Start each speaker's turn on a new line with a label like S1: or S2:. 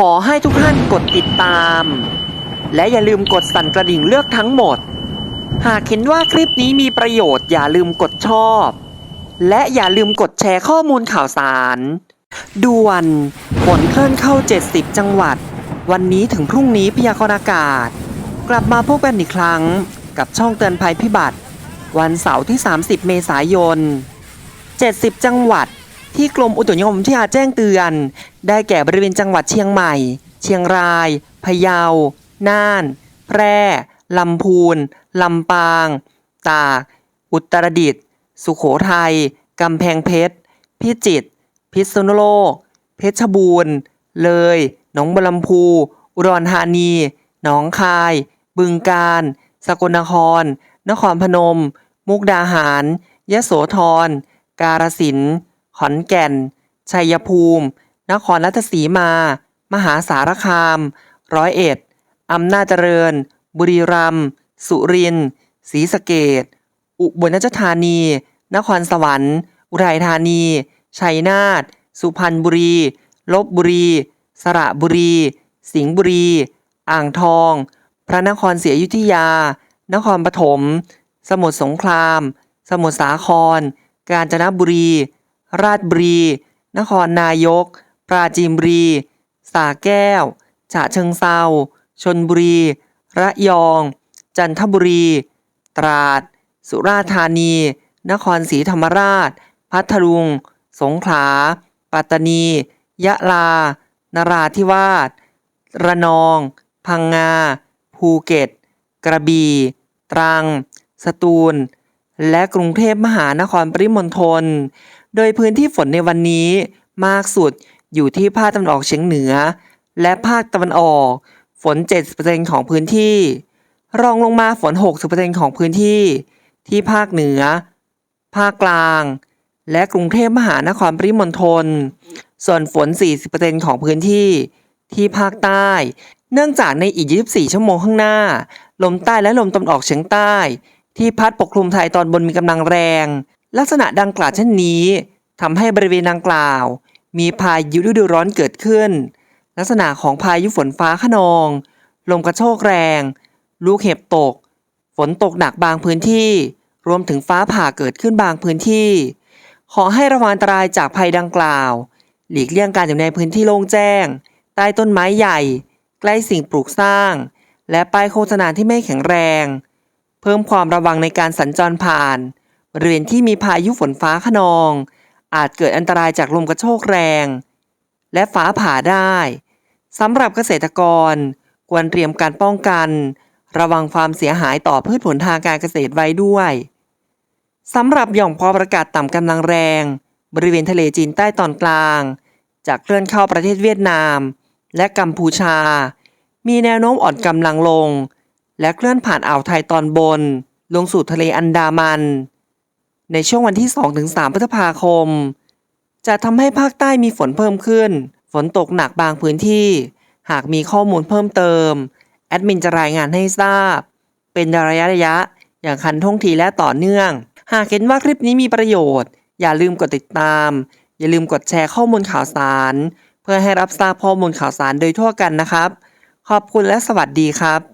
S1: ขอให้ทุกท่านกดติดตาม และอย่าลืมกดสั่นกระดิ่งเลือกทั้งหมด หากเห็นว่าคลิปนี้มีประโยชน์อย่าลืมกดชอบ และอย่าลืมกดแชร์ข้อมูลข่าวสารด่วนฝนเคลื่อนเข้า 70 จังหวัด วันนี้ถึงพรุ่งนี้พยากรณ์อากาศ กลับมาพบกันอีกครั้งกับช่องเตือนภัยพิบัติ วันเสาร์ที่ 30 เมษายน 70 จังหวัด ที่กรมอุตุนิยมวิทยาแจ้งเตือน ได้แก่บริเวณจังหวัดเชียงใหม่ เชียงราย พะเยา น่าน แพร่ ลำพูน ลำปาง ตาก อุตรดิตถ์ สุโขทัย กำแพงเพชร พิจิตร พิษณุโลก เพชรบูรณ์ เลย หนองบัวลำพู อุดรธานี หนองคาย บึงกาฬ สกลนคร นครพนม มุกดาหาร ยะโสธร กาฬสินธุ์ ขอนแก่น ชัยภูมิ นครราชสีมา มหาสารคาม ร้อยเอ็ด อำนาจเจริญ บุรีรัมย์ สุรินทร์ ศรีสะเกษอุบลราชธานี นครสวรรค์ อุทัยธานี ชัยนาท สุพรรณบุรี ลบบุรี สระบุรี สิงห์บุรี อ่างทอง พระนครศรีอยุธยา นครปฐม สมุทรสงคราม สมุทรสาคร กาญจนบุรี ราชบุรี นครนายก ปราจีนบุรี สาแก้ว ฉะเชิงเซาชนบุรี ระยอง จันทบุรี ตราด สุราษฎร์ธานี นครศรีธรรมราช พัทลุง สงขลา ปัตตานี ยะลา นราธิวาส ระนอง พังงา ภูเก็ต กระบี่ ตรัง สตูล และกรุงเทพมหานครปริมณฑล โดยพื้นที่ฝนในวันนี้มากสุดอยู่ที่ภาคตะวันออกเฉียงเหนือ และภาคตะวันออก ฝน 70%ของพื้นที่ รองลงมาฝน 60%ของพื้นที่ ที่ภาคเหนือ ภาคกลาง และกรุงเทพมหานครปริมณฑลส่วนฝน 40%ของพื้นที่ ที่ภาคใต้ เนื่องจากในอีก 24 ชั่วโมงข้างหน้า ลมใต้และลมตะวันออกเฉียงใต้ ที่พัดปกคลุมไทยตอนบนมีกำลังแรง ลักษณะดังกล่าวเช่นนี้ทำให้บริเวณดังกล่าว มีพายุฤดูร้อนเกิดขึ้น ลักษณะของพายุฝนฟ้าขนอง ลมกระโชกแรง ลูกเห็บตก ฝนตกหนักบางพื้นที่ รวมถึงฟ้าผ่าเกิดขึ้นบางพื้นที่ ขอให้ระวังอันตรายจากภัยดังกล่าว หลีกเลี่ยงการอยู่ในพื้นที่โล่งแจ้ง ใต้ต้นไม้ใหญ่ ใกล้สิ่งปลูกสร้าง และป้ายโฆษณาที่ไม่แข็งแรง เพิ่มความระวังในการสัญจรผ่าน บริเวณที่มีพายุฝนฟ้าขนอง อาจเกิดอันตรายจากลมกระโชกแรง และฟ้าผ่าได้สำหรับเกษตรกร ควรเตรียมการป้องกัน ระวังความเสียหายต่อพืชผลทางการเกษตรไว้ด้วยสำหรับหย่อมความกาศต่ำกำลังแรง บริเวณทะเลจีนใต้ตอนกลางจะเคลื่อนเข้าประเทศเวียดนาม และกัมพูชา มีแนวโน้มอ่อนกำลังลง และเคลื่อนผ่านอ่าวไทยตอนบน ลงสู่ทะเลอันดามัน ในช่วงวันที่ 2-3 พฤษภาคม จะทำให้ภาคใต้มีฝนเพิ่มขึ้น ฝนตกหนักบางพื้นที่ หากมีข้อมูลเพิ่มเติม แอดมินจะรายงานให้ทราบ เป็นระยะระยะ อย่างคันท่งทีและต่อเนื่อง หากเห็นว่าคลิปนี้มีประโยชน์ อย่าลืมกดติดตาม อย่าลืมกดแชร์ข้อมูลข่าวสาร เพื่อให้รับทราบข้อมูลข่าวสารโดยทั่วกันนะครับ ขอบคุณและสวัสดีครับ